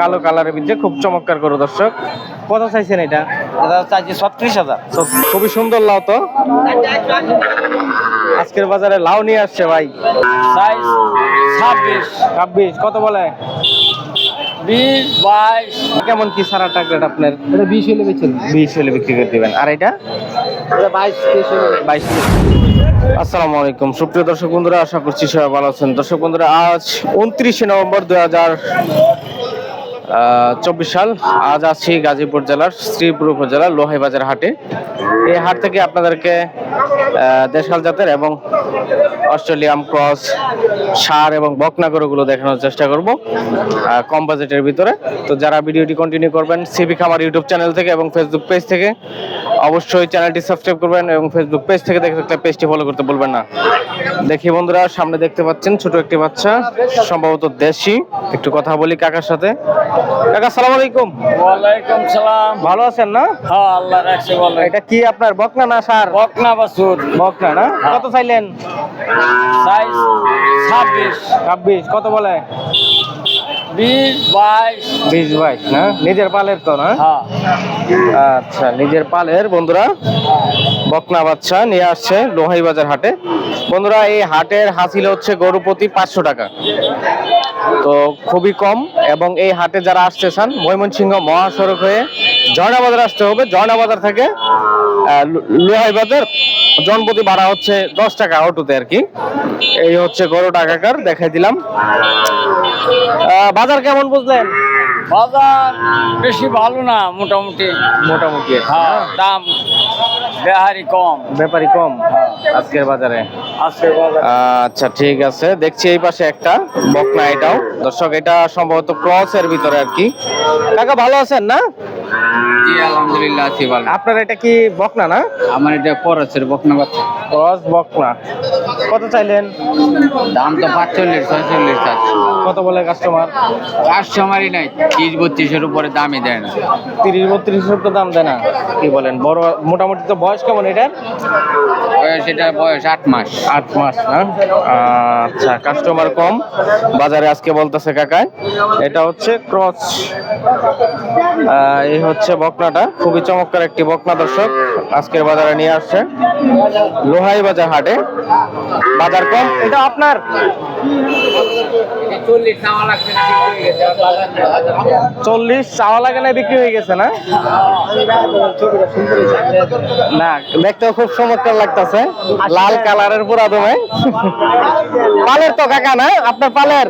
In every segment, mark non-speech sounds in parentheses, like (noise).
কালো কালারের ভিতরে খুব চমৎকার করো দর্শক। কত চাইছেন এটা? এটা চাইছি ছত্রিশ হাজার। খুবই সুন্দর লাউ তো। আজকের বাজারে লাউ নিয়ে আসছে ভাই। সাইজ ছাব্বিশ। ছাব্বিশ কত বলে? বিশ বাইশ। কেমন কি সারা টার্গেট আপনার? এটা বিশ হলে বেচেন বিশ হলে বিক্রি করে দিবেন। আর এটা? এটা বাইশ বাইশ। আসসালামু আলাইকুম। সুপ্রিয় দর্শক বন্ধুরা আশা করছি সবাই ভালো আছেন। দর্শক বন্ধুরা আজ উনত্রিশে নভেম্বর দুই হাজার চব্বিশ সাল আজ আছি গাজীপুর জেলার শ্রীপুর উপজেলার লোহাইবাজার হাটে। এই হাট থেকে আপনাদেরকে দেশাল জাতের এবং অস্ট্রেলিয়াম ক্রস, সার এবং বকনাগরগুলো দেখানোর চেষ্টা করব কম বাজেটের ভিতরে। তো যারা ভিডিওটি কন্টিনিউ করবেন, সিবি খামার ইউটিউব চ্যানেল থেকে এবং ফেসবুক পেজ থেকে অবশ্যই চ্যানেলটি সাবস্ক্রাইব করবেন এবং ফেসবুক পেজ থেকে দেখে থাকলে পেজটি ফলো করতে বলবেন না। দেখি বন্ধুরা সামনে দেখতে পাচ্ছেন ছোট একটি বাচ্চা সম্ভবত দেশি। একটু কথা বলি কাকার সাথে। কাকা সালাম আলাইকুম। ওয়ালাইকুম সালাম। ভালো আছেন না? হ্যাঁ আল্লাহ রাখছে বলে এটা কি আপনার বকনা না সার? বকনা বাসুর বকনা না? কত চাইলেন? সাইজ ছাব্বিশ। ছাব্বিশ কত বলে? বিশ বাইশ। বিশ বাইশ না? নিজের পালের তো না? হ্যাঁ। আচ্ছা নিজের পালের বন্ধুরা বকনা বাচ্চা নিয়ে আসছে লোহাই বাজার হাটে। বন্ধুরা এই হাটের হাসিল হচ্ছে গরু প্রতি পাঁচশো টাকা। তো খুবই কম এবং এই হাটে যারা আসতে চান ময়মনসিংহ মহাসড়ক হয়ে ঝর্ণা বাজার আসতে হবে। ঝর্ণা বাজার থেকে লোহাই বাজার জনপ্রতি ভাড়া হচ্ছে দশ টাকা অটোতে আর কি। এই হচ্ছে গরু টাকাকার দেখাই দিলাম। আহ, বাজার কেমন বুঝলেন? বাজার বেশি ভালো না মোটামুটি। মোটামুটি। হ্যাঁ দাম বেহারি কম। ব্যাপারই কম? আজকের বাজারে? আজকে বাজার। আচ্ছা ঠিক আছে। দেখছি এই পাশে একটা বকনা এটাও। দর্শক এটা সম্ভবত ক্রস এর ভিতরে আর কি। কাকা ভালো আছেন না? জি আলহামদুলিল্লাহ আছি ভালো। আপনার এটা কি বকনা না? আমার এটা পড়াচ্ছে বকনা বাচ্চা। ক্রস বকনা। কত চাইলেন? দাম তো পাঁচচল্লিশ ছয়চল্লিশ আছে কত বলে কাস্টমার কাস্টমারই নাই তিরিশ বত্রিশের উপরে দামই দেয় না। তিরিশ বত্রিশ তো দাম দেয় না। কি বলেন বড় মোটামুটি তো বয়স কেমন এটার? বয়স এটা বয়স আট মাস। আট মাস না? আচ্ছা কাস্টমার কম। বাজারে আজকে বলতেছে কাকায় এটা হচ্ছে ক্রস। এই হচ্ছে বকনাটা। খুবই চমৎকার একটি বকনা দর্শক আজকের বাজারে নিয়ে আসছে। লোহাই বাজার হাটে। বাজার কম? এটা আপনার? চল্লিশ চাওয়া লাগে না বিক্রি হয়ে গেছে না? না দেখতেও খুব চমৎকার লাগতেছে। লাল কালারের পুরা দমে পালের তো কাকা না? আপনার পালের?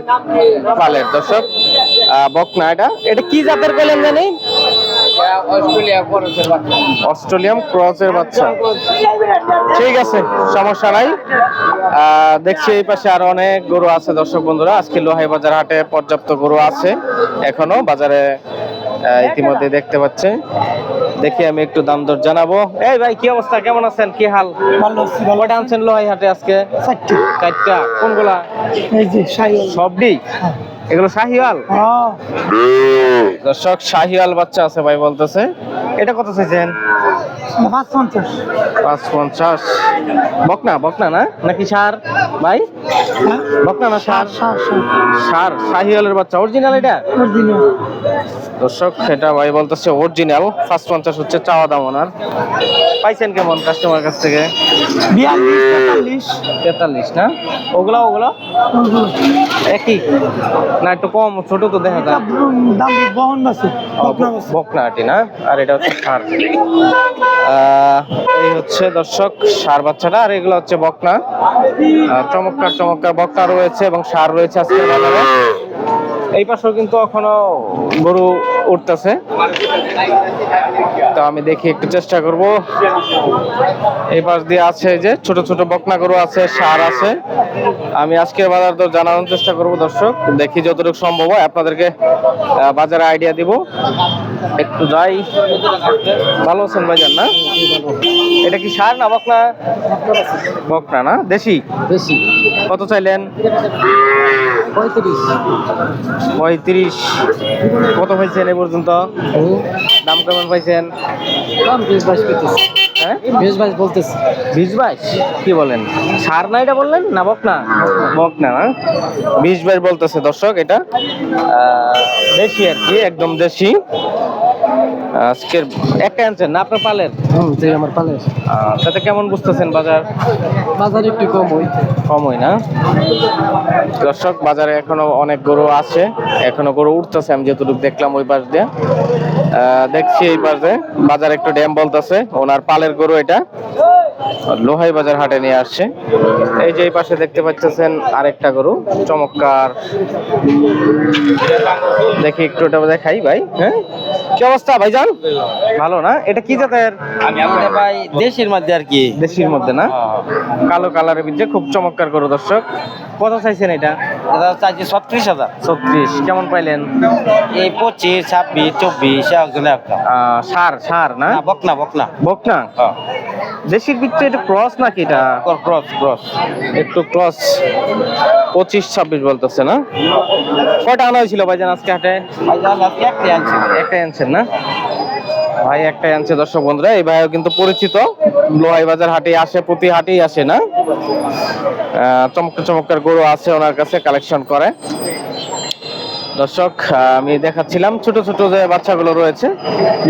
পালের দর্শক। বকনা এটা। এটা কি জাতের কইলেন জানি? অস্ট্রেলিয়াম ক্রসের বাচ্চা। ঠিক আছে সমস্যা নাই। আহ, দেখছি এই পাশে আরও অনেক গরু আছে দর্শক বন্ধুরা। আজকে লোহাই বাজার হাটে পর্যাপ্ত গরু আছে এখনও। বাজারে ইতিমধ্যে দেখতে পাচ্ছে। দেখি আমি একটু দাম দর জানাব। এই ভাই কি অবস্থা? কেমন আছেন? কি হাল? ভালো আছি কয়টা আনছেন লোহাই হাটে আজকে? চারটি। চারটা। কোনগুলা? এই যে সাইল সবডি এগুলো শাহিওয়াল? হ্যাঁ। দর্শক শাহিওয়াল বাচ্চা আছে ভাই বলতেছে। এটা কত চাইছেন? পাঁচ পঞ্চাশ পাঁচ পঞ্চাশ বকনা বকনা না? নাকি সার? ভাই? হ্যাঁ। বকনা না সার? সার সার। সার শাহিওয়ালের বাচ্চা। অরিজিনাল এটা? অরিজিনাল। দর্শক সেটা ভাই বলতেছে অরিজিনাল ফার্স্ট পঞ্চাশ হচ্ছে চাওয়া দাম ওনার। পাইছেন কেমন কাস্টমার কাছ থেকে? বিয়াল্লিশ তেতাল্লিশ তেতাল্লিশ না? ওগুলা ওগুলো? একই? না একটু কম ছোট তো দেখা যায়। দাম বহন বাসে বকনা বাসে বকনা আটি না? আর এটা হচ্ছে সার। এই হচ্ছে দর্শক সার বাচ্চাটা আর এগুলো হচ্ছে বকনা। চমৎকার চমৎকার বকনা রয়েছে এবং সার রয়েছে বাজারে। এই পাশেও কিন্তু এখনও গরু উঠতেছে। তো আমি দেখি একটু চেষ্টা করব। এই পাশ দিয়ে আছে যে ছোট ছোট বকনা গরু আছে সার আছে। আমি আজকের বাজার দর জানানোর চেষ্টা করব দর্শক। দেখি যতটুকু সম্ভব হয় আপনাদেরকে বাজারে আইডিয়া দিব। একটু যাই। ভালো আছেন ভাইজান না? এটা কি সার না বকনা? বকনা না? দেশি? বেশি কত চাইলেন? পঁয়ত্রিশ। পঁয়ত্রিশ। কত পাইছেন এ পর্যন্ত। দাম কেমন পাইছেন? দাম বিশ বাইশ পেতেছে হ্যাঁ? বিশ বাইশ বলতেছে। বিশ বাইশ? কি বলেন? সার না এটা বললেন না বক না? বক না না বিশ বাইশ বলতেছে দর্শক এটা। আহ, দেশি আর কি একদম দেশি। আজকের একটা আনছেন না আপনার পালের? যে আমার পালে আহ, তাতে কেমন বুঝতেছেন বাজার? বাজার একটু কম হয় কম হয় না? দর্শক বাজারে এখনও অনেক গরু আছে। এখনও গরু উঠতেছে আমি যতটুকু দেখলাম ওই পাশ দিয়ে। দেখছি এই পাশে বাজার একটু ড্যাম বলতেছে ওনার পালের গরু এটা। লোহাই বাজার হাটে নিয়ে আসছে। এই যে এই পাশে দেখতে পাচ্ছেন আরেকটা গরু চমৎকার। দেখি একটু ওটা দেখাই ভাই হ্যাঁ? কি অবস্থা ভাইজান? ভালো না? এটা কি জাতের? ভাই দেশের মধ্যে আর কি। দেশির মধ্যে না? কালো কালারের ভিতরে খুব চমৎকার করো দর্শক। কত চাইছেন এটা? এটা চাইছে ছত্রিশ হাজার। ছত্রিশ। কেমন পাইলেন? এই পঁচিশ ছাব্বিশ চব্বিশ সার সার না? বকনা বকনা। বক না দেশির ভিতরে এটা ক্রস নাকি এটা? ক্রস ক্রস একটু ক্রস। পঁচিশ ছাব্বিশ বলতেছে না? কয়টা আনা হয়েছিল ভাইজান আজকে হাটে? আজকে একটাই আনছি। একটাই আনছেন না? ভাই একটাই আনছে দর্শক বন্ধুরা এই ভাইও কিন্তু পরিচিত। লোহাই বাজার হাটে আসে প্রতি হাটেই আসে না? চমৎকার চমৎকার গরু আছে ওনার কাছে কালেকশন করে। দর্শক আমি দেখাচ্ছিলাম ছোট ছোট যে বাচ্চাগুলো রয়েছে।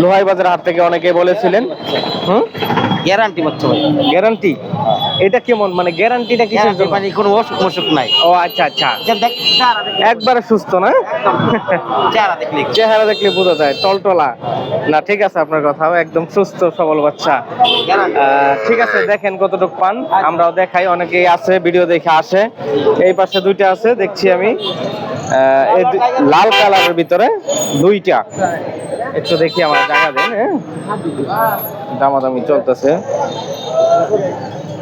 লোহাই বাজার হাট থেকে অনেকে বলেছিলেন হুম? গ্যারান্টি বাচ্চা ভাই। গ্যারান্টি এটা কেমন? মানে গ্যারান্টিটা কিসের জন্য? মানে কোনো অসুখ মসুখ নাই। ও আচ্ছা আচ্ছা। একবারে সুস্থ না? চেহারা দেখলে চেহারা দেখলে বোঝা যায় টলটলা। না ঠিক আছে আপনার কথাও একদম সুস্থ সবল বাচ্চা। ঠিক আছে দেখেন কতটুকু পান। আমরাও দেখাই অনেকেই আছে ভিডিও দেখে আসে। এই পাশে দুইটা আছে দেখছি আমি। লাল কালারের ভিতরে দুইটা। একটু দেখি আমার জায়গা দেন হ্যাঁ। দামাদামি চলতেছে।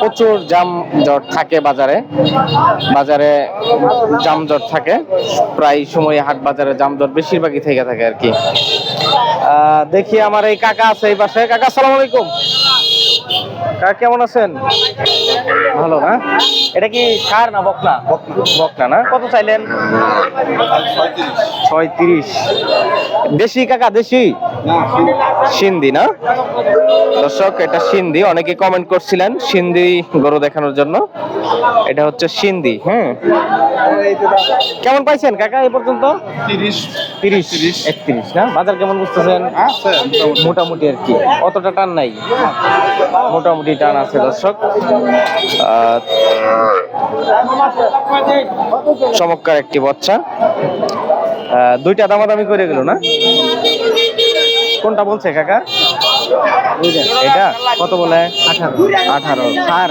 প্রচুর জাম জট থাকে বাজারে। বাজারে জামজট থাকে। প্রায় সময় হাট বাজারে জামজট বেশিরভাগই থেকে থাকে আর কি। দেখি আমার এই কাকা আছে এই পাশে। কাকা সালাম আলাইকুম। কাকা কেমন আছেন? ভালো না? এটা কি সার না বকনা? বকনা না? কত চাইলেন? ছয় ছয়ত্রিশ। দেশি কাকা দেশি? সিন্ধি না? দর্শক এটা সিন্ধি। অনেকে কমেন্ট করছিলেন সিন্ধি গরু দেখানোর জন্য। এটা হচ্ছে সিন্ধি হ্যাঁ কেমন পাইছেন কাকা এই পর্যন্ত? তিরিশ। তিরিশ একত্রিশ না? বাজার কেমন বুঝতেছেন? মোটামুটি। আর কি। অতটা টান নাই? মোটামুটি টান আছে দর্শক। চমৎকার একটি বাচ্চা। দুইটা দামাদামি করে গেল না? কোনটা বলছে কাকা? এটা? কত বলে? আঠারো। সার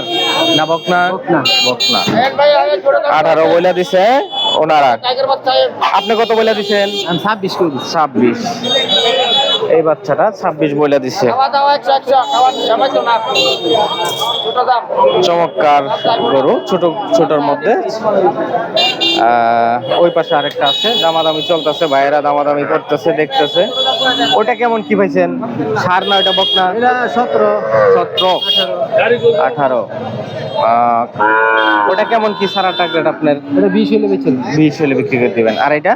না বকনা? বকনা। আঠারো বলে দিছে ওনারা। আপনি কত বলে দিছেন? ছাব্বিশ ছাব্বিশ। এই বাচ্চাটা ছাব্বিশ বলে দিছে। চমৎকার গরু ছোট ছোটর মধ্যে। আহ, ওই পাশে আরেকটা আছে দামাদামি চলতেছে ভাইয়েরা দামাদামি করতেছে দেখতেছে। ওটা কেমন কি পাইছেন? সার না ওটা বকনা? সতেরো। সতেরো? আঠারো। আহ, ওটা কেমন কি সারা টার্গেট আপনার? বিশ হলে বিশ হলে বিক্রি করে দিবেন। আর এটা?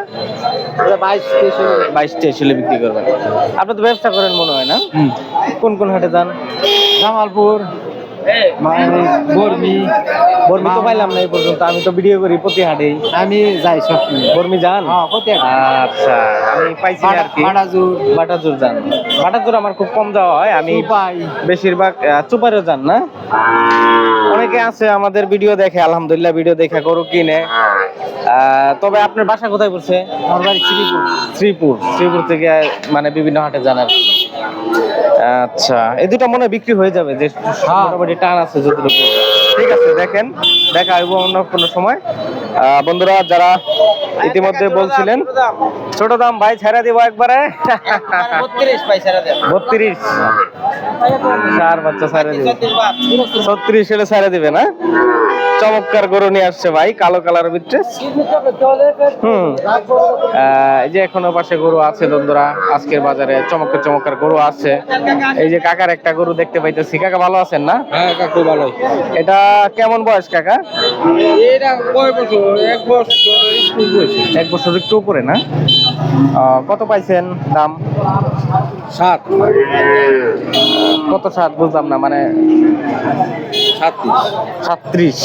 বাইশ তেইশ হলে বাইশ বিক্রি করবেন। আপনি তো ব্যবসা করেন মনে হয় না? কোন কোন হাটে যান? জামালপুর? বর্মি বর্মি তো পাইলাম না এই পর্যন্ত আমি তো ভিডিও করি প্রতি হাটেই আমি যাই সবসময় বর্মি যান? হ্যাঁ আচ্ছা আমি পাইছি আর কি। বাটাজুর বাটাজুর যান। বাটাজুর আমার খুব কম যাওয়া হয় আমি পাই বেশিরভাগ চুপারেও যান না। অনেকে আছে আমাদের ভিডিও দেখে আলহামদুলিল্লাহ ভিডিও দেখে গরু কিনে। আহ, তবে আপনার বাসা কোথায় পড়ছে? আমার বাড়ি শ্রীপুর। শ্রীপুর। শ্রীপুর থেকে মানে বিভিন্ন হাটে জানার আচ্ছা এই দুটো মনে হয় বিক্রি হয়ে যাবে যে মোটামুটি টান আছে যতটুকু ঠিক আছে দেখেন দেখা হইব অন্য কোনো সময়। বন্ধুরা যারা ইতিমধ্যে বলছিলেন ছোট দাম ভাই ছেড়ে দিব একবারে। বত্রিশ। চার বাচ্চা ছেড়ে দিবে। ছত্রিশ হলে ছেড়ে দিবে না? চমৎকার গরু নিয়ে আসছে ভাই কালো কালার ভিতরে। হুম। এই যে এখনও পাশে গরু আছে বন্ধুরা আজকের বাজারে চমৎকার চমৎকার গরু আছে। এই যে কাকার একটা গরু দেখতে পাইতেছি। কাকা ভালো আছেন না? হ্যাঁ কাকু ভালোই। এটা কেমন বয়স কাকা? এটা কয় বছর? এক বছর এক বছর একটু উপরে না? কত পাইছেন দাম? সাত কত সাত বুঝলাম না মানে সাতত্রিশ। সাত্রিশ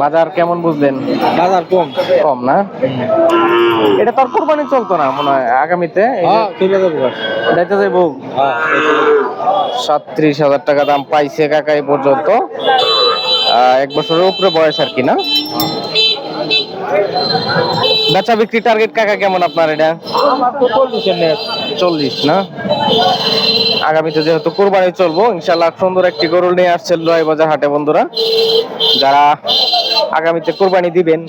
বাজার কেমন বুঝলেন? বাজার কম। কম না? এটা তোর কোরবানি চলতো না মনে হয় আগামীতে? হ্যাঁ যাইতে যাইবো। হ্যাঁ সাত্রিশ হাজার টাকা দাম পাইছে কাকা এই পর্যন্ত। এক বছরের উপরে বয়স আর কি না? বেচা বিক্রি টার্গেট কাকা কেমন আপনার এটা? চল্লিশ না? আগামীতে যেহেতু কোরবানি চলবো ইনশাল্লাহ সুন্দর একটি গরু নিয়ে আসছে লোহাই বাজার হাটে বন্ধুরা। যারা আগামীতে কোরবানি দিবেন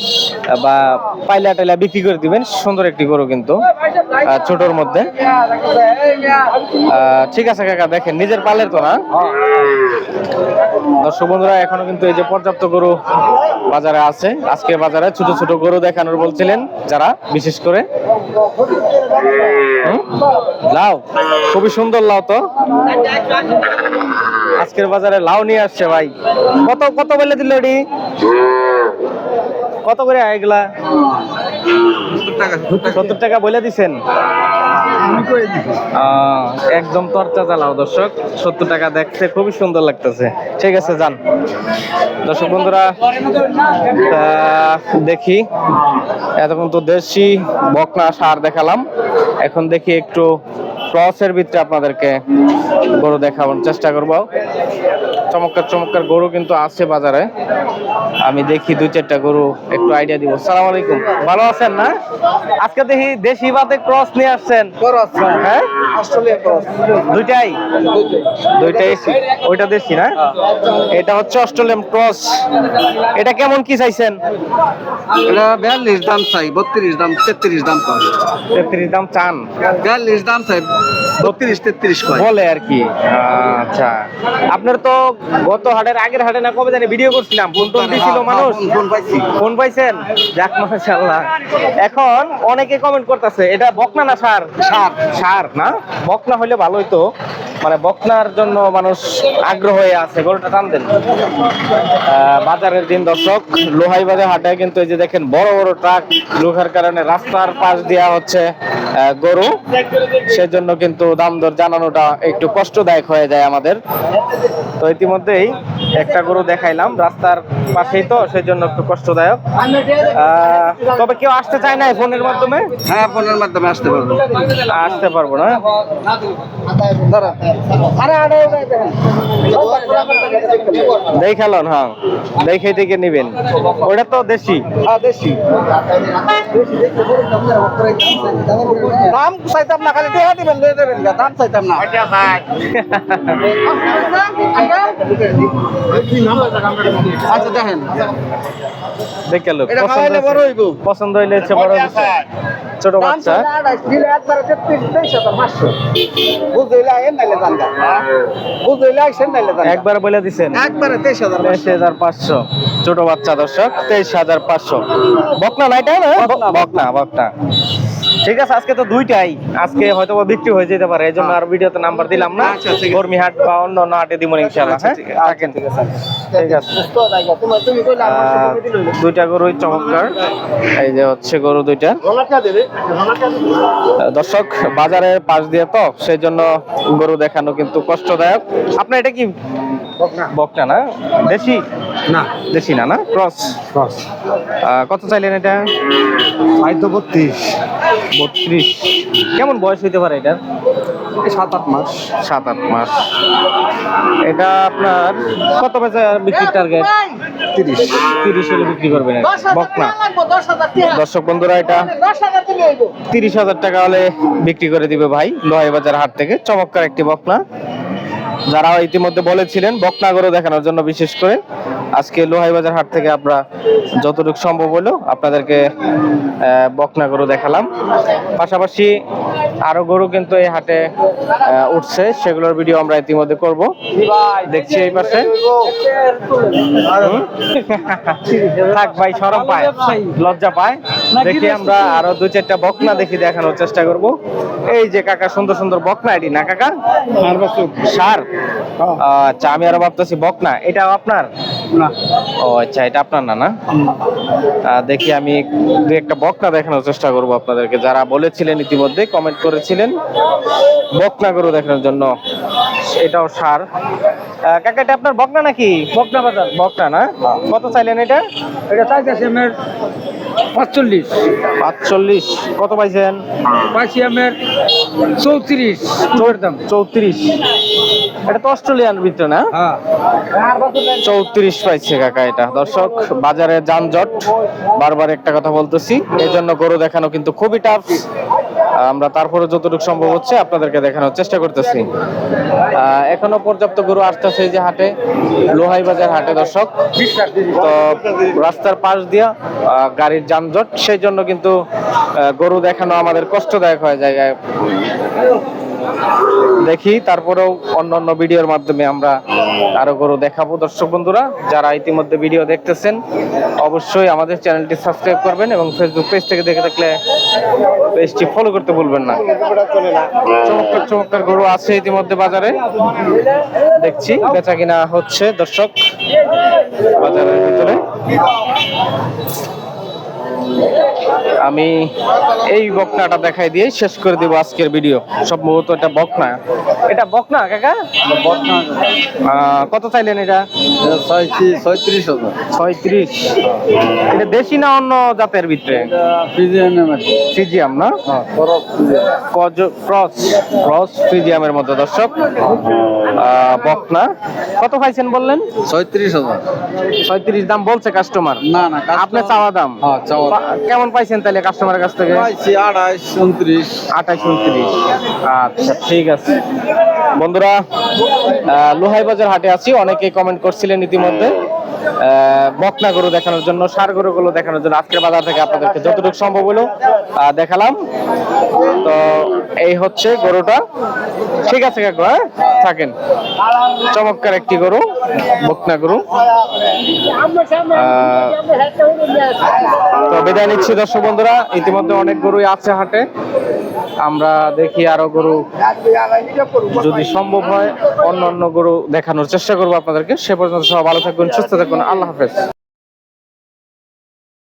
বা পাইলা টাইলা বিক্রি করে দিবেন সুন্দর একটি গরু কিন্তু ছোটর মধ্যে। ঠিক আছে কাকা দেখেন নিজের পালের তো না? দর্শক বন্ধুরা, এখনও কিন্তু এই যে পর্যাপ্ত গরু বাজারে আছে। আজকে বাজারে ছোট ছোট গরু দেখানোর বলছিলেন যারা, বিশেষ করে? লাউ, খুবই সুন্দর লাউ তো। আজকের বাজারে লাউ নিয়ে আসছে ভাই। কত কত বলে দিল এটি? কত করে এগুলা? সত্তর টাকা বলে দিছেন। একদম তরচা চালাও দর্শক। সত্তর টাকা দেখতে খুবই সুন্দর লাগতেছে। ঠিক আছে, যান। দর্শক বন্ধুরা দেখি। এতক্ষণ তো দেশি বকনা সার দেখালাম। এখন দেখি একটু ক্রসের ভিতরে আপনাদেরকে গরু দেখাবার চেষ্টা করব। চমৎকার চমৎকার গরু কিন্তু আছে বাজারে। আমি দেখি দুই চারটা গরু একটু আইডিয়া দিব। সালাম আলাইকুম। ভালো আছেন না? আজকে দেখি দেশি বাদে ক্রস নিয়ে আসছেন। হ্যাঁ। দুইটাই? দুইটাই ওইটা দেশি না? এটা হচ্ছে অস্ট্রেলিয়ান ক্রস। এটা কেমন কি চাইছেন? এটা বিয়াল্লিশ দাম চাই বত্রিশ দাম তেত্রিশ দাম পাই তেত্রিশ দাম চান? বিয়াল্লিশ দাম চাই বত্রিশ তেত্রিশ বলে আর কি। আচ্ছা। আপনার তো গত হাটের আগের হাটে না কবে জানি ভিডিও করছিলাম। ফোন টোন দিছিল মানুষ। ফোন পাইছি। ফোন পাইছেন? যাক মাশাআল্লাহ। এখন অনেকে কমেন্ট করতেছে এটা বকনা না সার? সার। সার না? বকনা হলে ভালোই তো মানে বকনার জন্য মানুষ আগ্রহ হয়ে আছে। গরুটা টান দেন। বাজারের দিন দর্শক লোহাই বাজার হাটে কিন্তু এই যে দেখেন বড় বড় ট্রাক লোহার কারণে রাস্তার পাশ দেওয়া হচ্ছে গরু। সেজন্য কিন্তু দাম দর জানানোটা একটু কষ্টদায়ক হয়ে যায় আমাদের। তো ইতিমধ্যেই একটা গরু দেখাইলাম রাস্তার পাশেই তো সেজন্য একটু কষ্টদায়ক। তবে কেউ আসতে চায় না ফোনের মাধ্যমে? হ্যাঁ ফোনের মাধ্যমে আসতে পারব। আসতে পারব না? দেখালন হ্যাঁ। দেখে দেখে নিবেন। ওটা তো দেশি। দেশি। দাম চাইতাম না খালি টাকা দিবেন দিয়ে দেবেন দাম চাইতাম না। (laughs) আচ্ছা দেখেন। দেখে লোক এটা খাওয়াইলে বড় হইবো। পছন্দ হইলে হচ্ছে বড় ছোট বাচ্চা। একবারে বলে দিছেন। একবারে তেইশ হাজার তেইশ হাজার পাঁচশো। ছোট বাচ্চা দর্শক তেইশ হাজার পাঁচশো। বকনা না এটা? না বকনা বকনা। ঠিক আছে আজকে তো দুইটাই। আজকে হয়তো বিক্রি হয়ে যেতে পারে এই জন্য আর ভিডিওতে নাম্বার দিলাম না। আচ্ছা, ঠিক আছে। কর্মী হাট বা অন্য অন্য হাটে দিব আচ্ছা, হ্যাঁ ঠিক আছে। ঠিক আছে ঠিক আছে। দুইটা গরুই চমৎকার। এই যে হচ্ছে গরু দুইটা। দর্শক বাজারের পাশ দিয়ে তো সেই জন্য গরু দেখানো কিন্তু কষ্টদায়ক। আপনার এটা কি? বকনা। না? দেশি? না। দেশি না না? ক্রস? ক্রস। কত চাইলেন এটা? বত্রিশ। বত্রিশ। কেমন বয়স হইতে পারে এটার? সাত আট মাস। সাত আট মাস। এটা আপনার কত বেচা বিক্রির টার্গেট তিরিশ। তিরিশ হলে বিক্রি করবেন বকনা দর্শক বন্ধুরা এটা তিরিশ হাজার টাকা হলে বিক্রি করে দিবে ভাই লোহাই বাজার হাট থেকে। চমৎকার একটি বকনা। যারা ইতিমধ্যে বলেছিলেন বকনা গরু দেখানোর জন্য বিশেষ করে। আজকে লোহাই বাজার হাট থেকে আমরা যতটুকু সম্ভব হলো আপনাদেরকে আহ, বকনা গরু দেখালাম। পাশাপাশি আরও গরু কিন্তু এই হাটে উঠছে। সেগুলোর ভিডিও আমরা ইতিমধ্যে করব। দেখছি এই পাশে? থাক ভাই সরম পায়। লজ্জা পায়। দেখি আমরা আরও দুই চারটা বকনা দেখি দেখানোর চেষ্টা করব। এই যে কাকা সুন্দর সুন্দর বকনা এটি না কাকা? সার আচ্ছা আমি আরও ভাবতেছি বকনা এটা আপনার? ও আচ্ছা এটা আপনার না না? দেখি আমি দু একটা বকনা দেখানোর চেষ্টা করব আপনাদেরকে। যারা বলেছিলেন ইতিমধ্যে কমেন্ট করেছিলেন বকনা গরু দেখানোর জন্য। এটাও সার। কাকা এটা আপনার বকনা নাকি? বকনা বাজার। বকনা না? কত চাইলেন এটা? এটা চাইতেছে আমের পাঁচচল্লিশ। পাঁচচল্লিশ। কত পাইছেন? পাইছি আমের চৌত্রিশ। দাম। চৌত্রিশ। এটা তো অস্ট্রেলিয়ান ভিতরে না? হ্যাঁ। চৌত্রিশ পাইছে কাকা এটা। দর্শক বাজারে যানজট। বারবার একটা কথা বলতেছি। এই জন্য গরু দেখানো কিন্তু খুবই টাফ আমরা তারপরে যতটুকু সম্ভব হচ্ছে আপনাদেরকে দেখানোর চেষ্টা করতেছি। এখনও পর্যাপ্ত গরু আসতেছে যে হাটে লোহাই বাজার হাটে দর্শক। তো রাস্তার পাশ দিয়া গাড়ির যানজট। সেই জন্য কিন্তু গরু দেখানো আমাদের কষ্টদায়ক হয়ে যায় দেখি, তারপরেও অন্য অন্য ভিডিওর মাধ্যমে আমরা আরও গরু দেখাবো। দর্শক বন্ধুরা, যারা ইতিমধ্যে ভিডিও দেখতেছেন, অবশ্যই আমাদের চ্যানেলটি সাবস্ক্রাইব করবেন এবং ফেসবুক পেজ থেকে দেখে থাকলে পেজটি ফলো করতে ভুলবেন না। চমৎকার চমৎকার গরু আছে ইতিমধ্যে বাজারে। দেখছি, বেচা কিনা হচ্ছে দর্শক বাজারের ভিতরে। আমি এই বকনাটা দেখাই দিয়ে শেষ করে দিব আজকের ভিডিও সম্ভবত এটা বকনা। এটা বকনা কাকা? কত চাইলেন এটা? ছয়ত্রিশ ছয়ত্রিশ এটা দেশি না অন্য জাতের ভিতরে? ফ্রিজিয়াম না? Cross cross. ফ্রিজিয়ামের মধ্যে দর্শক। আহ, বকনা। কত খাইছেন বললেন? ছয়ত্রিশ হাজার ছয়ত্রিশ দাম বলছে কাস্টমার না না আপনার চাওয়া দাম? হ্যাঁ, চাওয়া কেমন পাইছেন তাহলে কাস্টমারের কাছ থেকে? পাইছি আড়াইশ উনত্রিশ। আঠাশ উনত্রিশ। আচ্ছা ঠিক আছে। বন্ধুরা লোহাই বাজার হাটে আছি। অনেকে কমেন্ট করছিলেন ইতিমধ্যে। বকনা গরু দেখানোর জন্য, সার গরুগুলো দেখানোর জন্য আজকের বাজার থেকে আপনাদেরকে যতটুকু সম্ভব হলো দেখালাম। তো এই হচ্ছে গরুটা। ঠিক আছে কাকু হ্যাঁ? থাকেন। চমৎকার একটি গরু, বকনা গরু। তো বিদায় নিচ্ছি দর্শক বন্ধুরা, ইতিমধ্যে অনেক গরুই আছে হাটে। আমরা দেখি আরও গরু যদি সম্ভব হয় অন্য অন্য গরু দেখানোর চেষ্টা করব আপনাদেরকে। সে পর্যন্ত সব ভালো থাকবেন, সুস্থ থাকবেন। আল্লাহ হাফেজ।